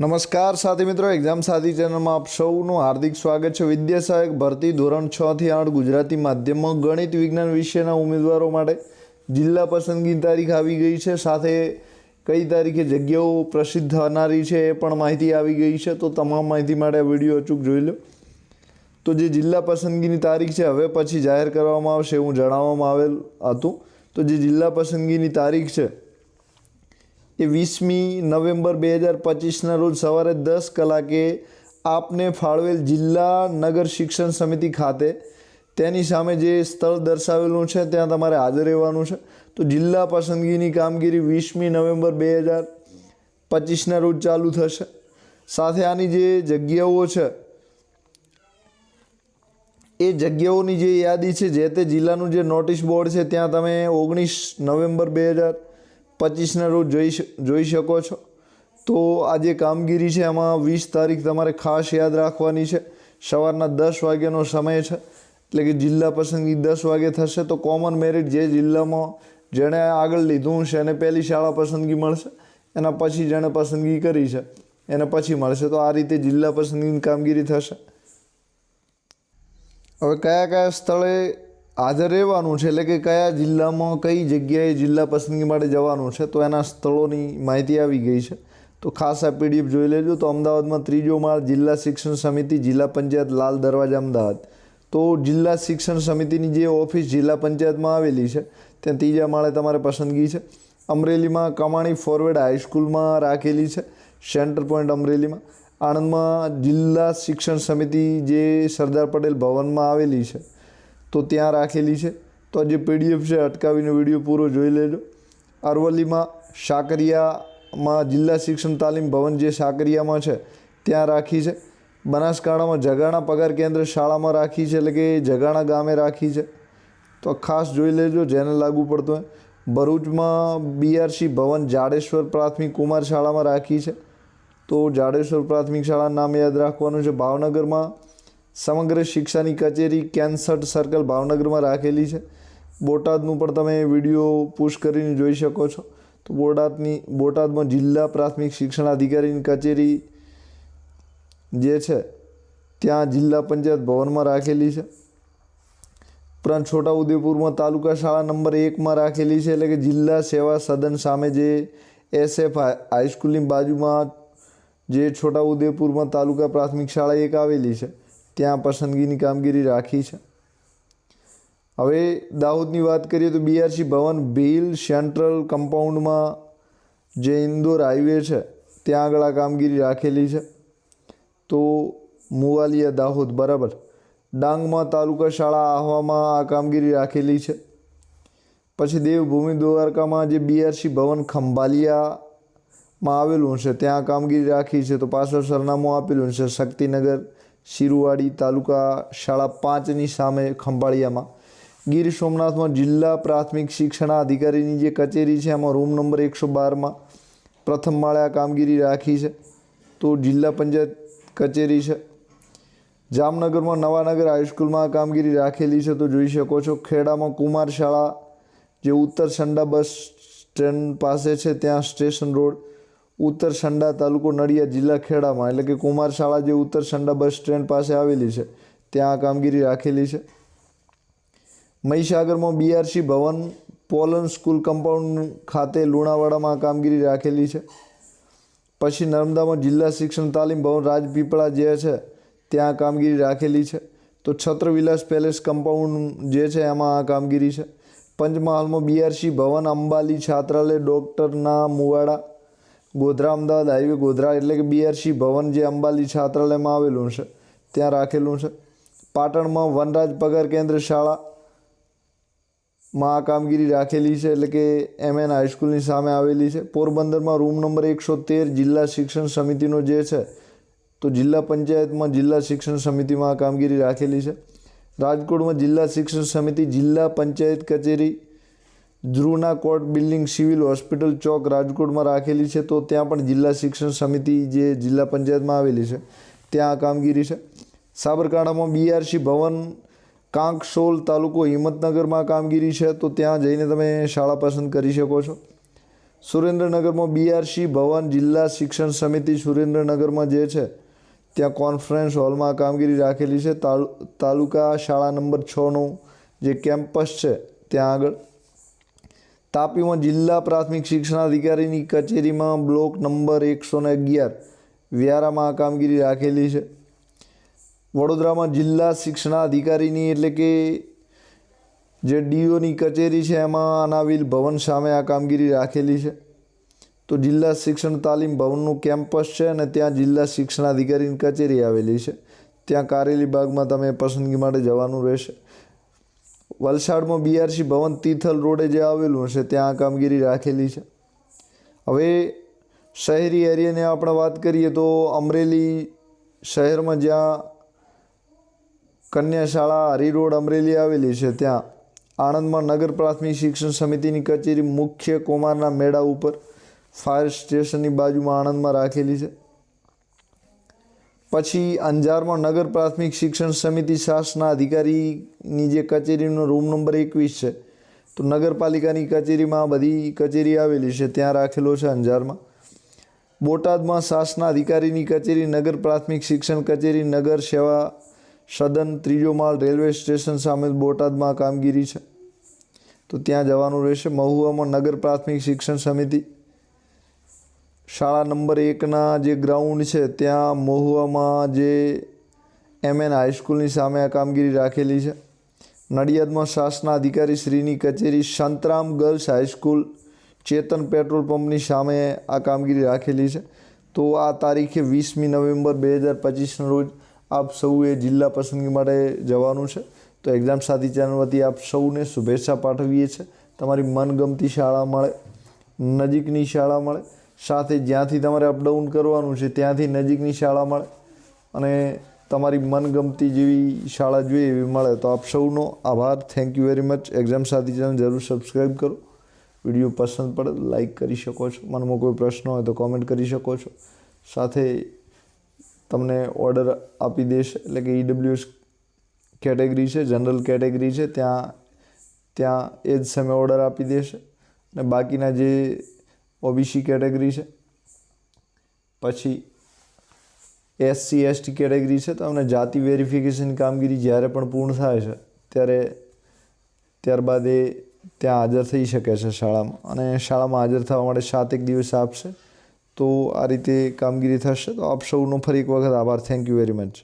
નમસ્કાર સાથી મિત્રો, એક્ઝામ સાથી ચેનલમાં આપ સૌનું હાર્દિક સ્વાગત છે. વિદ્યા સહાયક ભરતી ધોરણ છ થી આઠ ગુજરાતી માધ્યમમાં ગણિત, વિજ્ઞાન વિષયના ઉમેદવારો માટે જિલ્લા પસંદગી તારીખ આવી ગઈ છે. સાથે કઈ તારીખે જગ્યાઓ પ્રસિદ્ધ થનારી છે એ પણ માહિતી આવી ગઈ છે. તો તમામ માહિતી માટે આ વીડિયો અચૂક જોઈ લો. તો જે જિલ્લા પસંદગીની તારીખ છે, હવે પછી જાહેર કરવામાં આવશે એવું જણાવવામાં આવેલ હતું. તો જે જિલ્લા પસંદગીની તારીખ છે એ વીસમી નવેમ્બર બે હજાર પચીસના રોજ સવારે દસ કલાકે આપને ફાળવેલ જિલ્લા નગર શિક્ષણ સમિતિ ખાતે તેની સામે જે સ્થળ દર્શાવેલું છે, ત્યાં તમારે હાજર રહેવાનું છે. તો જિલ્લા પસંદગીની કામગીરી વીસમી નવેમ્બર બે હજાર પચીસના રોજ ચાલુ થશે. સાથે આની જે જગ્યાઓ છે, એ જગ્યાઓની જે યાદી છે, જે તે જિલ્લાનું જે નોટિસ બોર્ડ છે, ત્યાં તમે ઓગણીસ નવેમ્બર બે હજાર પચીસના રોજ જોઈ જોઈ શકો છો. તો આ જે કામગીરી છે એમાં વીસ તારીખ તમારે ખાસ યાદ રાખવાની છે. સવારના દસ વાગ્યાનો સમય છે. એટલે કે જિલ્લા પસંદગી દસ વાગે થશે, તો કોમન મેરિટ જે જિલ્લામાં જેણે આગળ લીધું છે, એને પહેલી શાળા પસંદગી મળશે. એના પછી જેણે પસંદગી કરી છે, એને પછી મળશે. તો આ રીતે જિલ્લા પસંદગીની કામગીરી થશે. હવે કયા કયા સ્થળે હાજર રહેવાનું છે. એટલે કે કયા જિલ્લામાં કઈ જગ્યાએ જિલ્લા પસંદગી માટે જવાનું છે તો એના સ્થળોની માહિતી આવી ગઈ છે. તો ખાસ આ પીડીએફ જોઈ લેજો. તો અમદાવાદમાં ત્રીજો માળ જિલ્લા શિક્ષણ સમિતિ, જિલ્લા પંચાયત લાલ દરવાજા, અમદાવાદ. તો જિલ્લા શિક્ષણ સમિતિની જે ઓફિસ જિલ્લા પંચાયતમાં આવેલી છે, ત્યાં ત્રીજા માળે તમારે પસંદગી છે. અમરેલીમાં કમાણી ફોરવર્ડ હાઈસ્કૂલમાં રાખેલી છે, સેન્ટર પોઈન્ટ અમરેલીમાં. આણંદમાં જિલ્લા શિક્ષણ સમિતિ જે સરદાર પટેલ ભવનમાં આવેલી છે તો ત્યાં રાખેલી છે. તો જે પીડીએફ છે, અટકાવીને વીડિયો પૂરો જોઈ લેજો. અરવલ્લીમાં સાકરિયામાં જિલ્લા શિક્ષણ તાલીમ ભવન જે સાકરિયામાં છે, ત્યાં રાખી છે. બનાસકાંઠામાં જગાણા પગાર કેન્દ્ર શાળામાં રાખી છે, એટલે કે જગાણા ગામે રાખી છે. તો ખાસ જોઈ લેજો, જેને લાગુ પડતું હોય. ભરૂચમાં બીઆરસી ભવન જાડેશ્વર પ્રાથમિક કુમાર શાળામાં રાખી છે. તો જાડેશ્વર પ્રાથમિક શાળા નામ યાદ રાખવાનું છે. ભાવનગરમાં સમગ્ર શિક્ષાની કચેરી કેન્સટ સર્કલ ભાવનગરમાં રાખેલી છે. બોટાદનું પણ તમે વીડિયો પુશ કરીને જોઈ શકો છો. તો બોટાદની, બોટાદમાં જિલ્લા પ્રાથમિક શિક્ષણ અધિકારીની કચેરી જે છે, ત્યાં જિલ્લા પંચાયત ભવનમાં રાખેલી છે. ઉપરાંત છોટાઉદેપુરમાં તાલુકા શાળા નંબર એકમાં રાખેલી છે, એટલે કે જિલ્લા સેવા સદન સામે જે એસએફ હાઈસ્કૂલની બાજુમાં જે છોટાઉદેપુરમાં તાલુકા પ્રાથમિક શાળા એક આવેલી છે. ત્યાં પસંદગીની કામગીરી રાખી છે. હવે દાહોદની વાત કરીએ તો બીઆરસી ભવન ભીલ સેન્ટ્રલ કમ્પાઉન્ડમાં જે ઇન્દોર હાઈવે છે, ત્યાં આગળ આ કામગીરી રાખેલી છે. તો મુવાલિયા દાહોદ, બરાબર. ડાંગમાં તાલુકા શાળા આહવામાં આ કામગીરી રાખેલી છે. પછી દેવભૂમિ દ્વારકામાં જે બીઆરસી ભવન ખંભાલિયામાં આવેલું છે, ત્યાં કામગીરી રાખી છે. તો પાછળ સરનામું આપેલું છે, શક્તિનગર શિરુવાડી તાલુકા શાળા પાંચની સામે ખંભાળિયામાં. ગીર સોમનાથમાં જિલ્લા પ્રાથમિક શિક્ષણ અધિકારીની જે કચેરી છે, એમાં રૂમ નંબર એકસો બારમાં પ્રથમ માળે આ કામગીરી રાખી છે. તો જિલ્લા પંચાયત કચેરી છે. જામનગરમાં નવાનગર હાઈસ્કૂલમાં આ કામગીરી રાખેલી છે. તો જોઈ શકો છો, ખેડામાં કુમાર શાળા, જે ઉત્તર સંડા બસ સ્ટેન્ડ પાસે છે, ત્યાં સ્ટેશન રોડ ઉત્તર સંડા તાલુકો નડિયાદ જિલ્લા ખેડામાં, એટલે કે કુમાર શાળા જે ઉત્તર સંડા બસ સ્ટેન્ડ પાસે આવેલી છે, ત્યાં આ કામગીરી રાખેલી છે. મહીસાગરમાં બીઆરસી ભવન પોલન સ્કૂલ કમ્પાઉન્ડ ખાતે લુણાવાડામાં આ કામગીરી રાખેલી છે. પછી નર્મદામાં જિલ્લા શિક્ષણ તાલીમ ભવન રાજપીપળા જે છે, ત્યાં કામગીરી રાખેલી છે. તો છત્રવિલાસ પેલેસ કમ્પાઉન્ડ જે છે, એમાં આ કામગીરી છે. પંચમહાલમાં બીઆરસી ભવન અંબાલી છાત્રાલય ડૉક્ટરના મુવાડા ગોધરા અમદાવાદ હાઈવે, ગોધરા એટલે કે બીઆરસી ભવન જે અંબાલી છાત્રાલયમાં આવેલું છે, ત્યાં રાખેલું છે. પાટણમાં વનરાજ પગાર કેન્દ્ર શાળા માં આ કામગીરી રાખેલી છે, એટલે કે એમએન હાઈસ્કૂલની સામે આવેલી છે. પોરબંદરમાં રૂમ નંબર એકસો તેર, જિલ્લા શિક્ષણ સમિતિનો જે છે, તો જિલ્લા પંચાયતમાં જિલ્લા શિક્ષણ સમિતિમાં આ કામગીરી રાખેલી છે. રાજકોટમાં જિલ્લા શિક્ષણ સમિતિ, જિલ્લા પંચાયત કચેરી ધ્રુવના કોર્ટ બિલ્ડિંગ સિવિલ હોસ્પિટલ ચોક રાજકોટમાં રાખેલી છે, તો ત્યાં પણ જિલ્લા શિક્ષણ સમિતિ જે જિલ્લા પંચાયતમાં આવેલી છે, ત્યાં આ કામગીરી છે. સાબરકાંઠામાં બીઆરસી ભવન, કાંકસોલ તાલુકો હિંમતનગરમાં કામગીરી છે, તો ત્યાં જઈને તમે શાળા પસંદ કરી શકો છો. સુરેન્દ્રનગરમાં બીઆરસી ભવન જિલ્લા શિક્ષણ સમિતિ સુરેન્દ્રનગરમાં જે છે, ત્યાં કોન્ફરન્સ હોલમાં આ કામગીરી રાખેલી છે. તાલુ, તાલુકા શાળા નંબર છનું જે કેમ્પસ છે, ત્યાં આગળ તાપીમાં જિલ્લા પ્રાથમિક શિક્ષણાધિકારીની કચેરીમાં બ્લોક નંબર એકસો ને અગિયાર વ્યારામાં આ કામગીરી રાખેલી છે. વડોદરામાં જિલ્લા શિક્ષણાધિકારીની એટલે કે જે ડીઓની કચેરી છે એમાં અનાવિલ ભવન સામે આ કામગીરી રાખેલી છે. તો જિલ્લા શિક્ષણ તાલીમ ભવનનું કેમ્પસ છે અને ત્યાં જિલ્લા શિક્ષણાધિકારીની કચેરી આવેલી છે. ત્યાં કારેલી બાગમાં તમે પસંદગી માટે જવાનું રહેશે. વલસાડમાં બીઆરસી ભવન તિથલ રોડે જે આવેલું છે ત્યાં આ કામગીરી રાખેલી છે. હવે શહેરી એરિયાને આપણે વાત કરીએ તો અમરેલી શહેરમાં જ્યાં કન્યા શાળા હરી રોડ અમરેલી આવેલી છે, ત્યાં આણંદમાં નગર પ્રાથમિક શિક્ષણ સમિતિની કચેરી મુખ્ય કોમારના મેળા ઉપર ફાયર સ્ટેશનની બાજુમાં આણંદમાં રાખેલી છે. પછી અંજારમાં નગર પ્રાથમિક શિક્ષણ સમિતિ શાસના અધિકારીની જે કચેરીનો રૂમ નંબર એકવીસ છે, તો નગરપાલિકાની કચેરીમાં બધી કચેરી આવેલી છે, ત્યાં રાખેલો છે અંજારમાં. બોટાદમાં શાસના અધિકારીની કચેરી, નગર પ્રાથમિક શિક્ષણ કચેરી, નગર સેવા સદન, ત્રીજો માળ રેલવે સ્ટેશન સામે બોટાદમાં કામગીરી છે. તો ત્યાં જવાનું રહેશે. મહુવામાં નગર પ્રાથમિક શિક્ષણ સમિતિ શાળા નંબર એકના જે ગ્રાઉન્ડ છે, ત્યાં મહુવામાં જે એમએન હાઈસ્કૂલની સામે આ કામગીરી રાખેલી છે. નડિયાદમાં શાસના અધિકારી શ્રીની કચેરી Santram girls high school Chetan petrol પંપની સામે આ કામગીરી રાખેલી છે. તો આ તારીખે વીસમી નવેમ્બર બે હજાર પચીસના રોજ આપ સૌએ જિલ્લા પસંદગી માટે જવાનું છે. તો એક્ઝામ સાથી ચેનલ વતી આપ સૌને શુભેચ્છા પાઠવીએ છીએ. તમારી મનગમતી શાળા મળે, નજીકની શાળા મળે સાથે જ્યાંથી તમારે અપડાઉન કરવાનું છે, ત્યાંથી નજીકની શાળા મળે અને તમારી મનગમતી જેવી શાળા જોઈએ એવી મળે. તો આપ સૌનો આભાર. Thank you very much exam Sathi channel જરૂર સબસ્ક્રાઈબ કરો. વીડિયો પસંદ પડે લાઈક કરી શકો છો. મનમાં કોઈ પ્રશ્ન હોય તો કોમેન્ટ કરી શકો છો. સાથે તમને ઓર્ડર આપી દેશે. એટલે કે ઈડબ્લ્યુએસ કેટેગરી છે જનરલ કેટેગરી છે. ત્યાં ત્યાં એ જ સમયે ઓર્ડર આપી દેશે. અને બાકીના જે ઓબીસી કેટેગરી છે. પછી એસસી, એસટી કેટેગરી છે તો અમને જાતિ વેરિફિકેશન કામગીરી જ્યારે પણ પૂર્ણ થાય છે, ત્યારે ત્યારબાદ એ ત્યાં હાજર થઈ શકે છે શાળામાં. અને શાળામાં હાજર થવા માટે સાત એક દિવસ આપશે. તો આ રીતે કામગીરી થશે. તો આપ સૌનો ફરી એક વખત આભાર. Thank you very much